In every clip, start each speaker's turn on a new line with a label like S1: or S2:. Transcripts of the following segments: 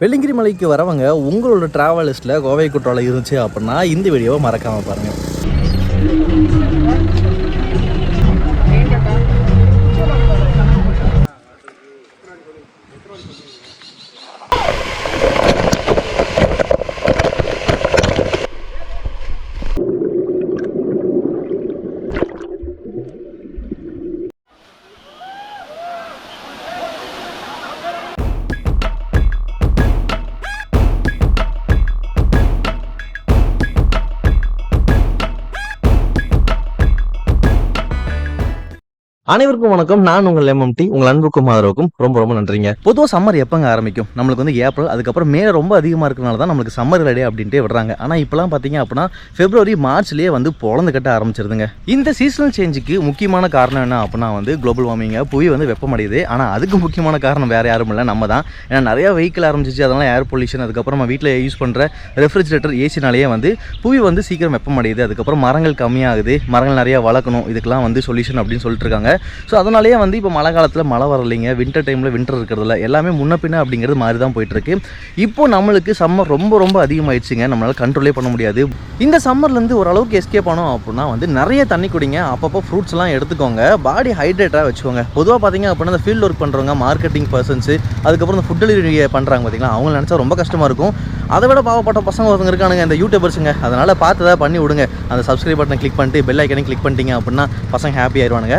S1: வெள்ளிங்கிரி மலைக்கு வரவங்க உங்களோட ட்ராவலிஸ்ட்டில் கோவை குற்றாலம் இருந்துச்சு அப்படின்னா இந்த வீடியோவை மறக்காமல் பாருங்கள் அனைவருக்கும் வணக்கம். நான் உங்கள் எம்எம்டி உங்கள் அன்புக்கும் ஆதரவுக்கும் ரொம்ப ரொம்ப நன்றிங்க. பொதுவாக சம்மர் எப்போங்க ஆரம்பிக்கும்? நம்மளுக்கு வந்து ஏப்ரல் அதுக்கப்புறம் மே ரொம்ப அதிகமாக இருக்கிறனால தான் நம்மளுக்கு சம்மர் ரெடி அப்படின்ட்டே விடுறாங்க. ஆனால் இப்போலாம் பார்த்தீங்க அப்படின்னா பிப்ரவரி மார்ச்லேயே வந்து பொழந்து கட்ட ஆரம்பிச்சிருதுங்க. இந்த சீசனல் சேஞ்சுக்கு முக்கியமான காரணம் என்ன அப்படின்னா வந்து குளோபல் வார்மிங்க புவி வந்து வெப்பமடையுது. ஆனால் அதுக்கு முக்கியமான காரணம் வேறு யாரும் இல்லை. நம்ம தான். ஏன்னா நிறையா வெஹிக்கிள் ஆரம்பிச்சிச்சு. அதனால் ஏர் பொல்யூஷன் அதுக்கப்புறம் நம்ம வீட்டில் யூஸ் பண்ணுற ரெஃப்ரிஜரேட்டர் ஏசினாலேயே வந்து புவி வந்து சீக்கிரம் வெப்பமடையுது. அதுக்கப்புறம் மரங்கள் கம்மியாகுது. மரங்கள் நிறையா வளர்க்கணும். இதுக்கெல்லாம் வந்து சொல்யூஷன் அப்படின்னு சொல்லிட்டு இருக்காங்க. ஸோ அதனாலேயே வந்து இப்போ மழை காலத்தில் மழை வரலைங்க. வின்டர் டைமில் வின்டர் இருக்கிறதுல எல்லாமே முன்ன பின்ன அப்படிங்கிறது மாதிரி தான் போயிட்டுருக்கு. இப்போ நம்மளுக்கு சம்மர் ரொம்ப ரொம்ப அதிகமாயிடுச்சுங்க. நம்மளால் கண்ட்ரோலே பண்ண முடியாது. இந்த சம்மர்லேருந்து ஓரளவுக்கு எஸ்கேப் ஆனோம் அப்படின்னா வந்து நிறைய தண்ணி குடிங்க. அப்பப்போ ஃப்ரூட்ஸ்லாம் எடுத்துக்கோங்க. பாடி ஹைட்ரேட்டாக வச்சுக்கோங்க. பொதுவாக பார்த்தீங்க அப்படின்னா இந்த ஃபீல்டு ஒர்க் பண்ணுறவங்க மார்க்கெட்டிங் பர்சன்ஸ் அதுக்கப்புறம் இந்த ஃபுட் டெலிவரி பண்ணுறாங்க பார்த்தீங்களா அவங்க நினச்சா ரொம்ப கஷ்டமாக இருக்கும். அதை விட பாவப்பட்ட பசங்க ஒருத்தங்க இருக்கானுங்க இந்த யூடியூபர்ஸுங்க அதனால் பார்த்து தான் பண்ணி விடுங்க. அந்த சப்ஸ்கிரைப் பட்டனை கிளிக் பண்ணிட்டு பெல் ஐக்கனையும் கிளிக் பண்ணிட்டீங்க அப்படின்னா பசங்க ஹாப்பி ஆயிடுவானுங்க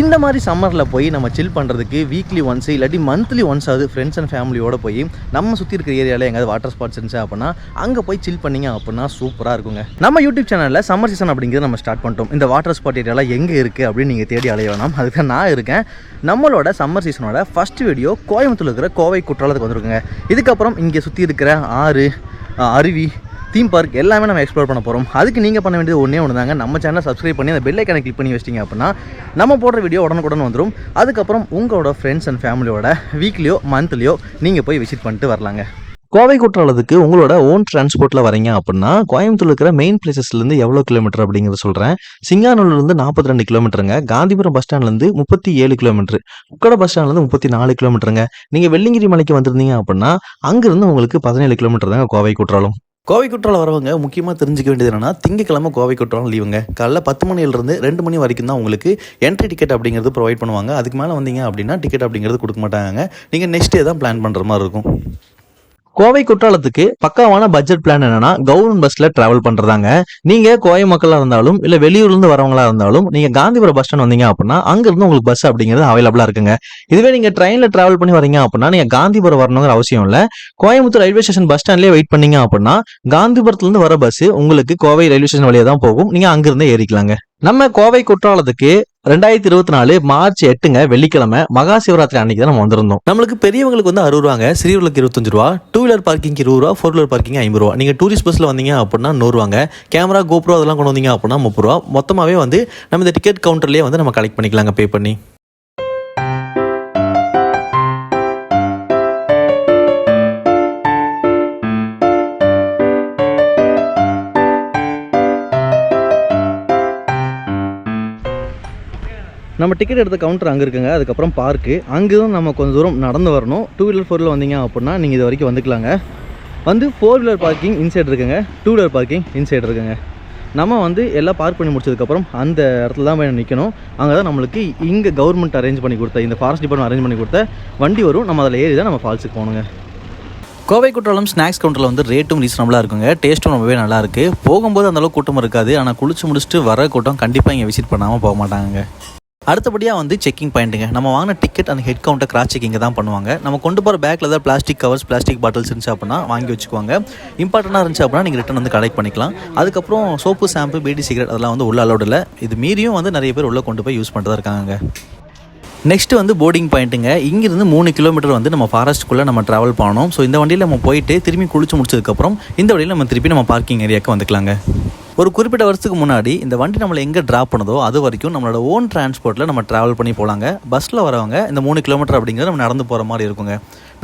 S1: இந்த மாதிரி சம்மரில் போய் நம்ம சில் பண்ணுறதுக்கு வீக்லி ஒன்ஸ் இல்லாட்டி மந்த்லி ஒன்ஸ் ஆகுது ஃப்ரெண்ட்ஸ் அண்ட் ஃபேமிலியோட போய் நம்ம சுற்றி இருக்கிற ஏரியாவில் எங்கேயாவது வாட்டர் ஸ்பாட்ஸ் இருந்துச்சு அப்படின்னா அங்கே போய் சில் பண்ணீங்க அப்படின்னா சூப்பராக இருக்குங்க. நம்ம யூடியூப் சேனலில் சம்மர் சீசன் அப்படிங்கிறத நம்ம ஸ்டார்ட் பண்ணிட்டோம். இந்த வாட்டர் ஸ்பாட் ஏரியாலாம் எங்கே இருக்குது அப்படின்னு நீங்கள் தேடி அலைய வேணாம். அதுக்கு தான் நான் இருக்கேன். நம்மளோட சம்மர் சீசனோட ஃபஸ்ட் வீடியோ கோயம்புத்தூர் இருக்கிற கோவை குற்றாலத்துக்கு வந்திருக்குங்க. இதுக்கப்புறம் இங்கே சுற்றி இருக்கிற ஆறு அருவி தீம் பார்க் எல்லாமே நம்ம எக்ஸ்ப்ளோர் பண்ண போகிறோம் அதுக்கு நீங்கள் பண்ண வேண்டியது ஒன்றே ஒன்று தாங்க நம்ம சேனலை சப்ஸ்கிரைப் பண்ணி அந்த பெல் ஐக்கனை கிளிக் பண்ணி வச்சிட்டிங்க அப்படின்னா நம்ம போடுற வீடியோ உடனுக்குடன் வந்துடும் அதுக்கப்புறம் உங்களோட ஃப்ரெண்ட்ஸ் அண்ட் ஃபேமிலியோட வீக்லியோ மந்த்லியோ நீங்கள் போய் விசிட் பண்ணிட்டு வரலாங்க. கோவை குற்றாலத்துக்கு உங்களோட ஓன் டிரான்ஸ்போர்ட்டில் வரீங்க அப்படின்னா கோயம்புத்தூர் இருக்கிற மெயின் பிளேசஸ்லேருந்து எவ்வளோ கிலோமீட்டர் அப்படிங்கிறத சொல்கிறேன் சிங்கானூர்லேருந்து நாற்பத்தி ரெண்டு கிலோமீட்டருங்க காந்திபுரம் பஸ் ஸ்டாண்ட்லேருந்து முப்பத்தி ஏழு கிலோமீட்டர் உக்கட பஸ் ஸ்டாண்ட்லேருந்து முப்பத்தி நாலு கிலோமீட்டருங்க நீங்கள் வெள்ளிங்கிரி மலைக்கு வந்திருந்தீங்க அப்படின்னா அங்கேருந்து உங்களுக்கு பதினேழு கிலோமீட்டர் தாங்க கோவை குற்றாலம். கோவை குற்றாலம் வரவங்க முக்கியமாக தெரிஞ்சிக்க வேண்டியது என்னன்னா திங்கக்கிழமை கோவை குற்றாலம் லீவுங்க காலைல பத்து மணிலேருந்து ரெண்டு மணி வரைக்கும் தான் உங்களுக்கு என்ட்ரி டிக்கெட் அப்படிங்கிறது ப்ரொவைட் பண்ணுவாங்க. அதுக்கு மேலே வந்தீங்க அப்படின்னா டிக்கெட் அப்படிங்கிறது கொடுக்க மாட்டாங்க. நீங்கள் நெக்ஸ்ட் டே தான் பிளான் பண்ணுற மாதிரி இருக்கும். கோவை குற்றாலத்துக்கு பக்காவான பட்ஜெட் பிளான் என்னன்னா கவர்மெண்ட் பஸ்ல டிராவல் பண்றதாங்க. நீங்க கோவை மக்களா இருந்தாலும் இல்ல வெளியூர்ல இருந்து வரவங்களா இருந்தாலும் நீங்க காந்திபுரம் பஸ் ஸ்டாண்ட் வந்தீங்க அப்படின்னா அங்க இருந்து உங்களுக்கு பஸ் அப்படிங்கிறது அவைலபிளா இருக்குங்க. இதுவே நீங்க ட்ரெயின்ல டிராவல் பண்ணி வரீங்க அப்படின்னா நீங்க காந்திபுரம் வரணுங்கிற அவசியம் இல்ல. கோயம்புத்தூர் ரயில்வே ஸ்டேஷன் பஸ் ஸ்டாண்ட்லயே வெயிட் பண்ணீங்க அப்படின்னா காந்திபுரத்துல இருந்து வர பஸ் உங்களுக்கு கோவை ரயில்வே ஸ்டேஷன் வழியா தான் போகும். நீங்க அங்கிருந்தே ஏறிக்கலாங்க. நம்ம கோவை குற்றாலத்துக்கு ரெண்டாயிரத்தி இருபத்தி நாலு மார்ச் எட்டுங்க வெள்ளிக்கிழமை மகா சிவராத்திரி அன்னைக்கு தான் நம்ம வந்திருந்தோம். நம்மளுக்கு பெரியவங்களுக்கு வந்து அறுபது ரூபாங்க. சிறியவர்களுக்கு இருபத்தஞ்சு ரூபா. டூ வீலர் பார்க்கிங் இருபது ரூபா. ஃபோர் வீலர் பார்க்கிங் ஐம்பது ரூபா. நீங்கள் டூரிஸ்ட் பஸ்ஸில் வந்தீங்க அப்படின்னா நூறுவாங்க கேமரா கோப்ரோ அதெல்லாம் கொண்டு வந்தீங்க அப்படின்னா முப்பது ரூபா. மொத்தமாகவே வந்து நம்ம இந்த டிக்கெட் கவுண்டர்லேயே வந்து நம்ம கலெக்ட் பண்ணிக்கலாங்க பே பண்ணி. நம்ம டிக்கெட் எடுத்த கவுண்டர் அங்கே இருக்குங்க அதுக்கப்புறம் பார்க்கு அங்கே தான் நம்ம கொஞ்சம் தூரம் நடந்து வரணும். டூ வீலர் ஃபோர் வீலர் வந்தீங்க அப்படின்னா நீங்கள் இது வரைக்கும் வந்துக்கலாங்க. வந்து ஃபோர் வீலர் பார்க்கிங் இன்சைட் இருக்குங்க. டூ வீலர் பார்க்கிங் இன்சைட் இருக்குங்க. நம்ம வந்து எல்லாம் பார்க் பண்ணி முடிச்சதுக்கப்புறம் அந்த இடத்துல தான் போய் நிற்கணும் அங்கே தான் நம்மளுக்கு இங்கே கவர்மெண்ட் அரேஞ்ச் பண்ணி கொடுத்த இந்த ஃபாரஸ்ட் டிபார்ட்மெண்ட் அரேஞ்ச் பண்ணி கொடுத்த வண்டி வரும். நம்ம அதில் ஏறி தான் நம்ம ஃபால்ஸுக்கு போகணுங்க. கோவை குற்றாலம் ஸ்நாக்ஸ் கவுண்டரில் வந்து ரேட்டும் ரீசனபிளாக இருக்குங்க. டேஸ்ட்டும் ரொம்பவே நல்லா இருக்குது போகும்போது அந்தளவுக்கு கூட்டமாக கூட்டம் இருக்காது. ஆனால் குளிச்சு முடிச்சுட்டு வர கூட்டம் கண்டிப்பாக இங்கே விசிட் பண்ணாமல் போக மாட்டாங்க அடுத்தபடியாக வந்து செக்கிங் பாயிண்ட்டுங்க நம்ம வாங்கின டிக்கெட் அந்த ஹெட் கவுண்டர் கிராஸ் செக்கிங் தான் பண்ணுவாங்க. நம்ம கொண்டு போகிற பேக்கில் ஏதாவது பிளாஸ்டிக் கவர்ஸ் பிளாஸ்டிக் பாட்டில்ஸ் இருந்துச்சு அப்படின்னா வாங்கி வச்சுக்குவாங்க. இம்பார்ட்டண்ட்டாக இருந்துச்சு அப்படின்னா நீங்கள் ரிட்டன் வந்து கலெக்ட் பண்ணிக்கலாம். அதுக்கப்புறம் சோப்பு ஷாம்பு பீடி சிகரெட் அதெல்லாம் வந்து உள்ள அலோடு இல்லை. இது மீறியும் வந்து நிறைய பேர் உள்ளே கொண்டு போய் யூஸ் பண்ணுறதா இருக்காங்க. நெக்ஸ்ட்டு வந்து போர்டிங் பாயிண்ட்டுங்க இங்கிருந்து மூணு கிலோமீட்டர் வந்து நம்ம ஃபாரஸ்ட்டுக்குள்ளே நம்ம ட்ராவல் பண்ணணும். ஸோ இந்த வண்டியில் நம்ம போயிட்டு திரும்பி குளிச்சு முடிச்சதுக்கப்புறம் இந்த வழியில் நம்ம திருப்பி நம்ம பார்க்கிங் ஏரியாவுக்கு வந்துக்கலாங்க. ஒரு குறிப்பிட்ட வருஷத்துக்கு முன்னாடி இந்த வண்டி நம்மளை எங்கே ட்ராப் பண்ணதோ அது வரைக்கும் நம்மளோட ஓன் டிரான்ஸ்போர்ட்டில் நம்ம ட்ராவல் பண்ணி போகலாங்க பஸ்ஸில் வரவங்க இந்த மூணு கிலோமீட்டர் அப்படிங்கிறது நம்ம நடந்து போகிற மாதிரி இருக்குங்க.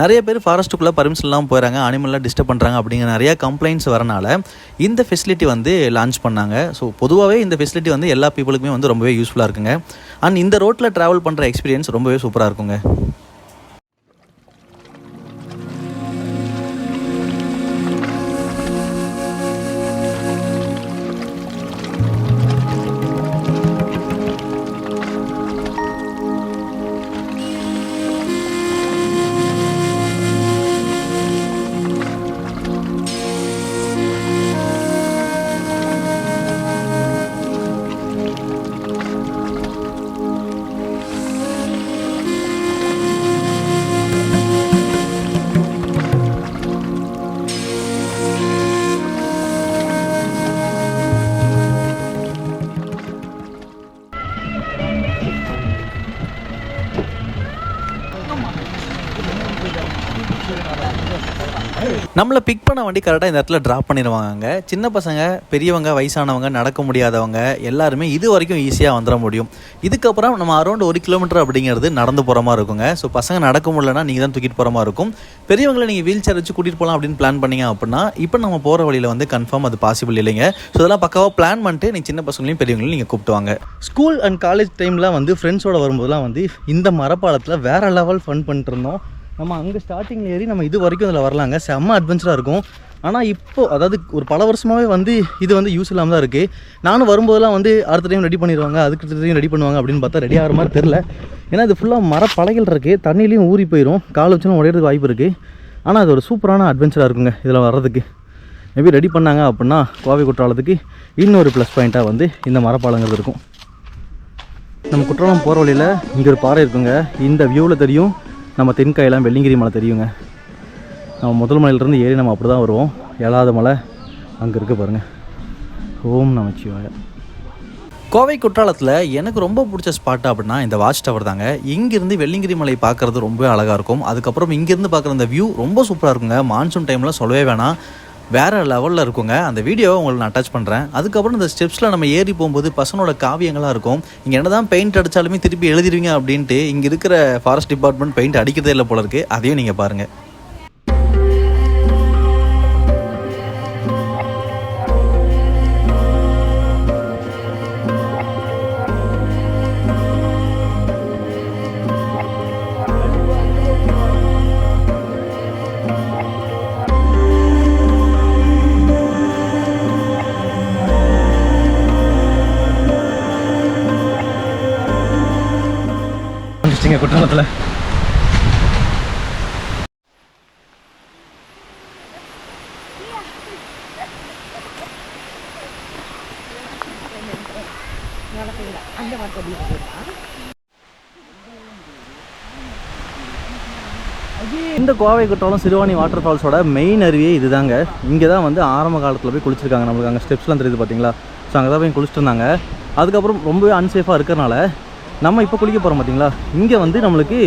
S1: நிறைய பேர் ஃபாரஸ்ட்டுக்குள்ளே பர்மிஷன்லாம் போயிறாங்க அனிமல்லாம் டிஸ்டர்ப் பண்ணுறாங்க அப்படிங்கிற நிறையா கம்ப்ளைண்ட்ஸ் வரனால இந்த ஃபெசிலிட்டி வந்து லான்ச் பண்ணாங்க. ஸோ பொதுவாகவே இந்த ஃபெசிலிட்டி வந்து எல்லா பீப்புளுக்குமே வந்து ரொம்பவே யூஸ்ஃபுல்லாக இருக்குங்க. அண்ட் இந்த ரோட்டில் ட்ராவல் பண்ணுற எக்ஸ்பீரியன்ஸ் ரொம்பவே சூப்பராக இருக்குங்க. நம்மளை பிக் பண்ண வண்டி கரெக்டாக இந்த இடத்துல ட்ராப் பண்ணிடுவாங்க சின்ன பசங்க பெரியவங்க வயசானவங்க நடக்க முடியாதவங்க எல்லாருமே இது வரைக்கும் ஈஸியாக வந்துட முடியும். இதுக்கப்புறம் நம்ம அரௌண்ட் ஒரு கிலோமீட்டர் அப்படிங்கிறது நடந்து போகிற மாதிரி இருக்குங்க. ஸோ பசங்க நடக்க முடியலன்னா நீங்கள் தான் தூக்கிட்டு போகிற மாதிரி இருக்கும். பெரியவங்களை நீங்கள் வீல் சேர் வச்சு கூட்டிகிட்டு போகலாம் அப்படின்னு பிளான் பண்ணீங்க அப்படின்னா இப்போ நம்ம போகிற வழியில் வந்து கன்ஃபார்ம் அது பாசிபிள் இல்லைங்க. ஸோ அதெல்லாம் பக்காவாக பிளான் பண்ணிட்டு நீங்கள் சின்ன பசங்களையும் பெரியவங்களையும் நீங்கள் கூப்பிட்டு வாங்க. ஸ்கூல் அண்ட் காலேஜ் டைம்லாம் வந்து ஃப்ரெண்ட்ஸோட வரும்போதெல்லாம் வந்து இந்த மரப்பாலத்தில் வேறு லெவல் ஃபன் பண்ணிட்டு இருந்தோம். நம்ம அங்கே ஸ்டார்டிங்கில் ஏறி நம்ம இது வரைக்கும் அதில் வரலாங்க. செம்ம அட்வென்ச்சராக இருக்கும். ஆனால் இப்போ அதாவது ஒரு பல வருஷமாகவே வந்து இது வந்து யூஸ் இல்லாமல் தான் இருக்குது நானும் வரும்போதெல்லாம் வந்து அடுத்த டைம் ரெடி பண்ணிடுவாங்க அதுக்கு அடுத்த டைம் ரெடி பண்ணுவாங்க அப்படின்னு பார்த்தா ரெடி ஆகிற மாதிரி தெரில ஏன்னா இது ஃபுல்லாக மரப்பலகைகள் இருக்குது தண்ணியிலையும் ஊறி போயிடும் கால் வச்சுன்னு உடையிறதுக்கு வாய்ப்பு இருக்குது ஆனால் அது ஒரு சூப்பரான அட்வென்ச்சராக இருக்குங்க இதில் வர்றதுக்கு. மேபி ரெடி பண்ணாங்க அப்படின்னா கோவை குற்றாலத்துக்கு இன்னொரு ப்ளஸ் பாயிண்ட்டாக வந்து இந்த மரப்பாலங்கிறது இருக்கும். நம்ம குற்றாலம் போகிற வழியில் இங்கே ஒரு பாறை இருக்குங்க. இந்த வியூவில் தெரியும். நம்ம தென்காயெல்லாம் வெள்ளிங்கிரி மலை தெரியுங்க. நம்ம முதல் மலையிலேருந்து ஏறி நம்ம அப்படி தான் வருவோம். ஏழாவது மலை அங்கே இருக்க பாருங்கள் ஓம் நமச்சிவாய. கோவை குற்றாலத்தில் எனக்கு ரொம்ப பிடிச்ச ஸ்பாட் அப்படின்னா இந்த வாட்ச் டவர் தாங்க. இங்கேருந்து வெள்ளிங்கிரி மலை பார்க்குறது ரொம்ப அழகாக இருக்கும். அதுக்கப்புறம் இங்கேருந்து பார்க்குற அந்த வியூ ரொம்ப சூப்பராக இருக்குங்க. மான்சூன் டைமில் சொல்லவே வேணாம். வேறு லெவலில் இருக்குங்க. அந்த வீடியோவை உங்களுக்கு நான் அட்டாச் பண்ணுறேன் அதுக்கப்புறம் இந்த ஸ்டெப்ஸில் நம்ம ஏறி போகும்போது பசங்களோட காவியங்களாக இருக்கும். இங்கே என்ன தான் பெயிண்ட் அடித்தாலுமே திருப்பி எழுதிருவீங்க அப்படின்ட்டு இங்கே இருக்கிற ஃபாரஸ்ட் டிபார்ட்மெண்ட் பெயிண்ட் அடிக்கிறதே இல்லை போல இருக்குது அதையும் நீங்கள் பாருங்கள் குற்றாலத்தில் இந்த கோவை குற்றாலம் சிறுவாணி வாட்டர் ஃபால்ஸோட மெயின் அருவியே இதுதாங்க. இங்கே தான் வந்து ஆரம்ப காலத்தில் போய் குளிச்சிருக்காங்க. நம்மளுக்கு அங்கே ஸ்டெப்ஸ்லாம் தெரியுது பார்த்தீங்களா ஸோ அங்கே தான் போய் குளிச்சுட்டு இருந்தாங்க. அதுக்கப்புறம் ரொம்பவே அன்சேஃபாக இருக்கிறனால நம்ம இப்போ குளிக்க போகிறோம் பார்த்தீங்களா இங்கே வந்து நம்மளுக்கு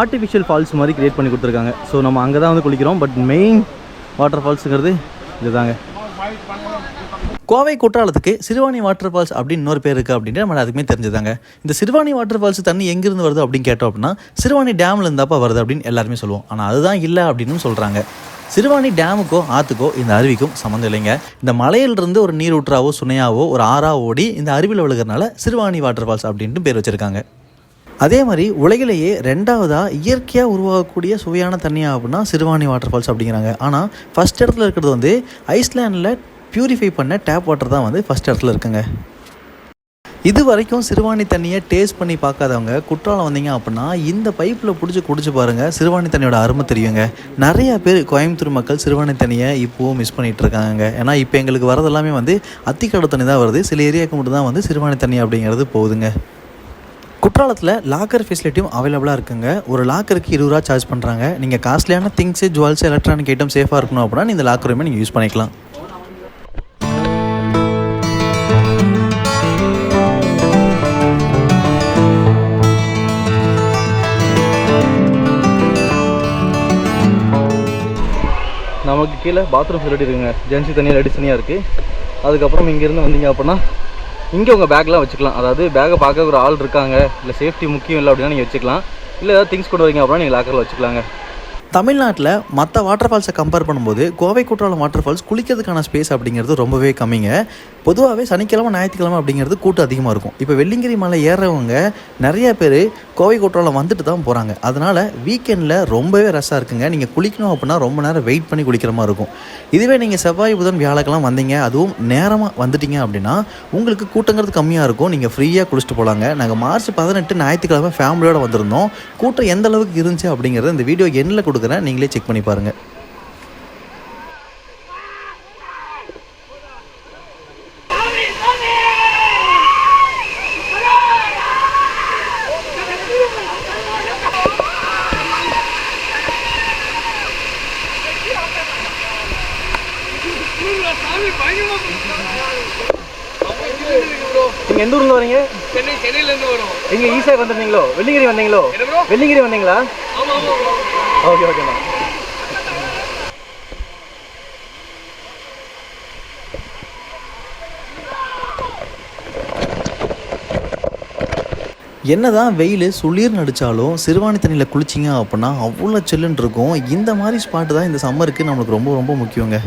S1: ஆர்டிஃபிஷியல் ஃபால்ஸ் மாதிரி க்ரியேட் பண்ணி கொடுத்துருக்காங்க. ஸோ நம்ம அங்கே தான் வந்து குளிக்கிறோம். பட் மெயின் வாட்டர் ஃபால்ஸுங்கிறது இதுதாங்க. கோவை குற்றாலத்துக்கு சிறுவாணி வாட்டர் ஃபால்ஸ் அப்படின்னு இன்னொரு பேர் இருக்குது அப்படின்ட்டு நம்ம அதுக்குமே தெரிஞ்சுதாங்க. இந்த சிறுவாணி வாட்டர் ஃபால்ஸ் தண்ணி எங்கேருந்து வருது அப்படின்னு கேட்டோம் அப்படின்னா சிறுவாணி டேமில் இருந்தாப்பா வருது அப்படின்னு எல்லாருமே சொல்லுவோம். ஆனால் அதுதான் இல்லை அப்படின்னு சொல்கிறாங்க சிறுவாணி டேமுக்கோ ஆற்றுக்கோ இந்த அருவிக்கும் சம்மந்தம் இல்லைங்க. இந்த மலையிலிருந்து ஒரு நீர் ஊற்றாவோ சுனையாவோ ஒரு ஆறாவோ ஓடி இந்த அருவியில் விழுகிறனால சிறுவாணி வாட்டர் ஃபால்ஸ் அப்படின்ட்டு பேர் வச்சுருக்காங்க. அதே மாதிரி உலகிலேயே ரெண்டாவதாக இயற்கையாக உருவாகக்கூடிய சுவையான தண்ணியாக அப்படின்னா சிறுவாணி வாட்டர் ஃபால்ஸ் அப்படிங்கிறாங்க. ஆனால் ஃபஸ்ட் இடத்துல இருக்கிறது வந்து ஐஸ்லாண்டில் பியூரிஃபை பண்ண டேப் வாட்டர் தான் வந்து ஃபஸ்ட் இடத்துல இருக்குங்க. இது வரைக்கும் சிறுவாணி தண்ணியை டேஸ்ட் பண்ணி பார்க்காதவங்க குற்றாலம் வந்தீங்க அப்படின்னா இந்த பைப்பில் பிடிச்சி குடிச்சு பாருங்கள் சிறுவாணி தண்ணியோட அருமை தெரியுங்க. நிறைய பேர் கோயம்புத்தூர் மக்கள் சிறுவாணி தண்ணியை இப்போவும் மிஸ் பண்ணிகிட்டு இருக்காங்க. ஏன்னா இப்போ எங்களுக்கு வரதெல்லாமே வந்து அத்திக்கடை தண்ணி தான் வருது. சில ஏரியாவுக்கு மட்டும் தான் வந்து சிறுவாணி தண்ணி அப்படிங்கிறது போகுதுங்க. குற்றாலத்தில் லாக்கர் ஃபெசிலிட்டியும் அவைலபிளாக இருக்குங்க. ஒரு லாக்கருக்கு இருபது ரூபா சார்ஜ் பண்ணுறாங்க நீங்கள் காஸ்ட்லியான திங்ஸு ஜுவல்ஸ் எலக்ட்ரானிக் ஐட்டம் சேஃபாக இருக்கணும் அப்படின்னா இந்த லாக்கர் நீங்கள் யூஸ் பண்ணிக்கலாம். நமக்கு கீழே பாத்ரூம் ஃபெசிலிட்டி இருக்குங்க ஜென்சி தனியாக லேடிஸ் தனியாக இருக்குது அதுக்கப்புறம் இங்கேருந்து வந்தீங்க அப்படின்னா இங்கே உங்கள் பேக்லாம் வச்சுக்கலாம். அதாவது பேக்கை பார்க்க ஒரு ஆள் இருக்காங்க. இல்லை சேஃப்டி முக்கியம் இல்லை அப்படின்னா நீங்கள் வச்சுக்கலாம். இல்லை ஏதாவது திங்ஸ் கொண்டு வரீங்க அப்படின்னா நீங்கள் லாக்கரில் வச்சுக்கலாங்க. தமிழ்நாட்டில் மற்ற வாட்டர் ஃபால்ஸை கம்பேர் பண்ணும்போது கோவை குற்றாலம் வாட்டர் ஃபால்ஸ் குளிக்கிறதுக்கான ஸ்பேஸ் அப்படிங்கிறது ரொம்பவே கம்மிங்க. பொதுவாகவே சனிக்கிழமை ஞாயிற்றுக்கிழமை அப்படிங்கிறது கூட்டம் அதிகமாக இருக்கும். இப்போ வெள்ளிங்கிரி மலை ஏறுறவங்க நிறைய பேர் கோவை குற்றாலம் வந்துட்டு தான் போகிறாங்க அதனால் வீக்கெண்டில் ரொம்பவே ரஷ்ஷாக இருக்குங்க. நீங்கள் குளிக்கணும் அப்படின்னா ரொம்ப நேரம் வெயிட் பண்ணி குளிக்கிற மாதிரி இருக்கும். இதுவே நீங்கள் செவ்வாய் புதன் வியாழக்கெல்லாம் வந்தீங்க அதுவும் நேரமாக வந்துட்டீங்க அப்படின்னா உங்களுக்கு கூட்டங்கிறது கம்மியாக இருக்கும். நீங்கள் ஃப்ரீயாக குளிச்சுட்டு போகலாங்க நாங்கள் மார்ச் பதினெட்டு ஞாயிற்றுக்கிழமை ஃபேமிலியோடு வந்திருந்தோம். கூட்டம் எந்த அளவுக்கு இருந்துச்சு அப்படிங்கிறத இந்த வீடியோ எண்ணில் கொடுக்குறேன். நீங்களே செக் பண்ணி பாருங்கள் நீங்கள் எந்த ஊரில் வரீங்க?
S2: சென்னை சென்னையில இருந்து வரோம்.
S1: எங்கே ஈஸியாக வந்திருந்தீங்களோ? வெள்ளிங்கிரி வந்தீங்களோ? வெள்ளிங்கிரி வந்தீங்களா?
S2: ஆமா ஆமா.
S1: ஓகே ஓகேண்ணா என்னதான் வெயில் சுளிர் நடித்தாலும் சிறுவாணி தண்ணியில் குளிச்சிங்க அப்படின்னா அவ்வளோ செல்லுன்னு இருக்கும். இந்த மாதிரி ஸ்பாட்டு தான் இந்த சம்மருக்கு நம்மளுக்கு ரொம்ப ரொம்ப முக்கியங்க.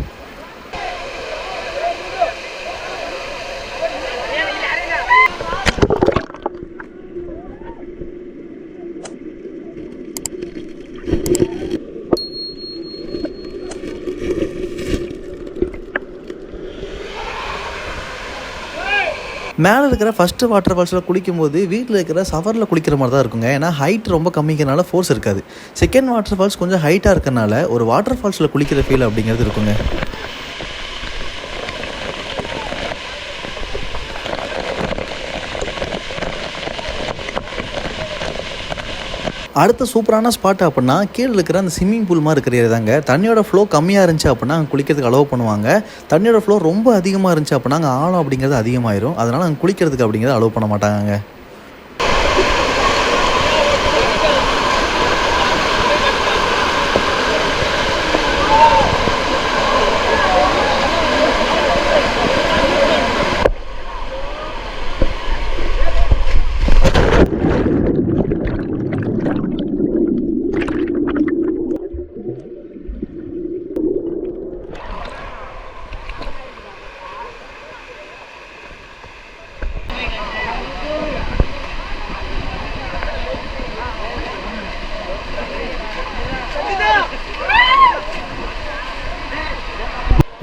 S1: மேலே இருக்கிற ஃபஸ்ட்டு வாட்டர் ஃபால்ஸில் குளிக்கும்போது வீட்டில் இருக்கிற சவரில் குளிக்கிற மாதிரி தான் இருக்குங்க. ஏன்னா ஹைட் ரொம்ப கம்மிங்கிறனால ஃபோர்ஸ் இருக்காது. செகண்ட் வாட்டர் ஃபால்ஸ் கொஞ்சம் ஹைட்டாக இருக்கனால ஒரு வாட்டர் ஃபால்ஸில் குளிக்கிற ஃபீல் அப்படிங்கிறது இருக்குங்க. அடுத்த சூப்பரான ஸ்பாட் அப்படின்னா கீழே இருக்கிற அந்த ஸ்விம்மிங் பூல் மாதிரி இருக்கிற ஏரியா தாங்க. தண்ணியோட ஃப்ளோ கம்மியாக இருந்துச்சு அப்படின்னா அங்கே குளிக்கிறதுக்கு அலோவ் பண்ணுவாங்க. தண்ணியோட ஃப்ளோ ரொம்ப அதிகமாக இருந்துச்சு அப்படின்னா அங்கே ஆழம் அப்படிங்கிறது அதிகமாயிரும். அதனால் அங்கே குளிக்கிறதுக்கு அப்படிங்கிறது அலோவ் பண்ண மாட்டாங்க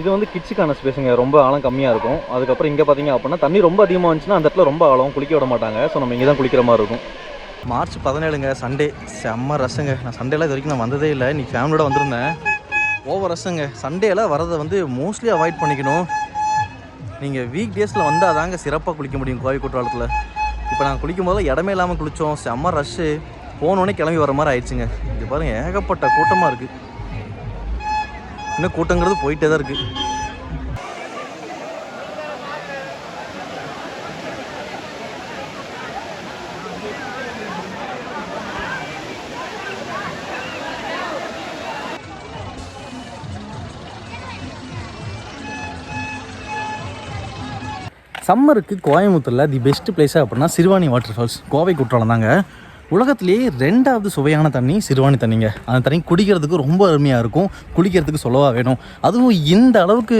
S1: இது வந்து கிட்ஸுக்கான ஸ்பேஸுங்க ரொம்ப ஆழம் கம்மியாக இருக்கும். அதுக்கப்புறம் இங்கே பார்த்தீங்க அப்படின்னா தண்ணி ரொம்ப அதிகமாக இருந்துச்சுன்னா அந்த இடத்துல ரொம்ப ஆழம் குளிக்க விட மாட்டாங்க. ஸோ நம்ம இங்கே தான் குளிக்கிற மாதிரி இருக்கும். மார்ச் பதினேழுங்க சண்டே செம்ம ரசங்க நான் சண்டேலாம் இது வரைக்கும் நான் வந்ததே இல்லை. நீ ஃபேமிலியோட வந்திருந்தேன். ஓவர் ரசங்க சண்டேலாம் வரதை வந்து மோஸ்ட்லி அவாய்ட் பண்ணிக்கணும். நீங்கள் வீக் டேஸில் வந்தால் தாங்க சிறப்பாக குளிக்க முடியும் கோவை குற்றாலத்தில். இப்போ நான் குளிக்கும் போது இடமே இல்லாமல் குளித்தோம் செம்ம ரஷ்ஷு போனோடனே கிளம்பி வர மாதிரி ஆயிடுச்சுங்க. இங்கே பாருங்கள் ஏகப்பட்ட கூட்டமாக இருக்குது இன்னும் கூட்டங்கிறது போயிட்டே தான் இருக்குது சம்மருக்கு கோயம்புத்தூரில் தி பெஸ்ட் பிளேஸ் அப்படின்னா சிறுவாணி வாட்டர் ஃபால்ஸ் கோவை குற்றாலம் தாங்க. உலகத்திலேயே ரெண்டாவது சுவையான தண்ணி சிறுவாணி தண்ணிங்க. அந்த தண்ணி குடிக்கிறதுக்கு ரொம்ப அருமையாக இருக்கும். குளிக்கிறதுக்கு சொல்லவா வேணும். அதுவும் இந்த அளவுக்கு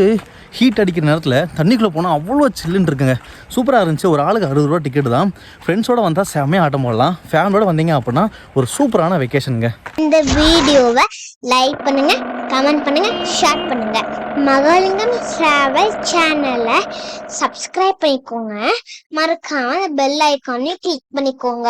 S1: ஹீட் அடிக்கிற நேரத்தில் தண்ணிக்குள்ளே போனால் அவ்வளோ சில்லுன்னு இருக்குங்க. சூப்பராக இருந்துச்சு. ஒரு ஆளுக்கு அறுபது ரூபா டிக்கெட் தான். ஃப்ரெண்ட்ஸோட வந்தால் செம்மையாக ஆட்டம் போடலாம். ஃபேமிலியோடு வந்தீங்க அப்படின்னா ஒரு சூப்பரான வெக்கேஷனுங்க
S2: இந்த வீடியோவை லைக் பண்ணுங்கள் கமெண்ட் பண்ணுங்கள் ஷேர் பண்ணுங்கள் மகாலிங்கம் ட்ராவல் சேனலை சப்ஸ்கிரைப் பண்ணிக்கோங்க. மறக்காமல் பெல் ஐக்கானையும் கிளிக் பண்ணிக்கோங்க.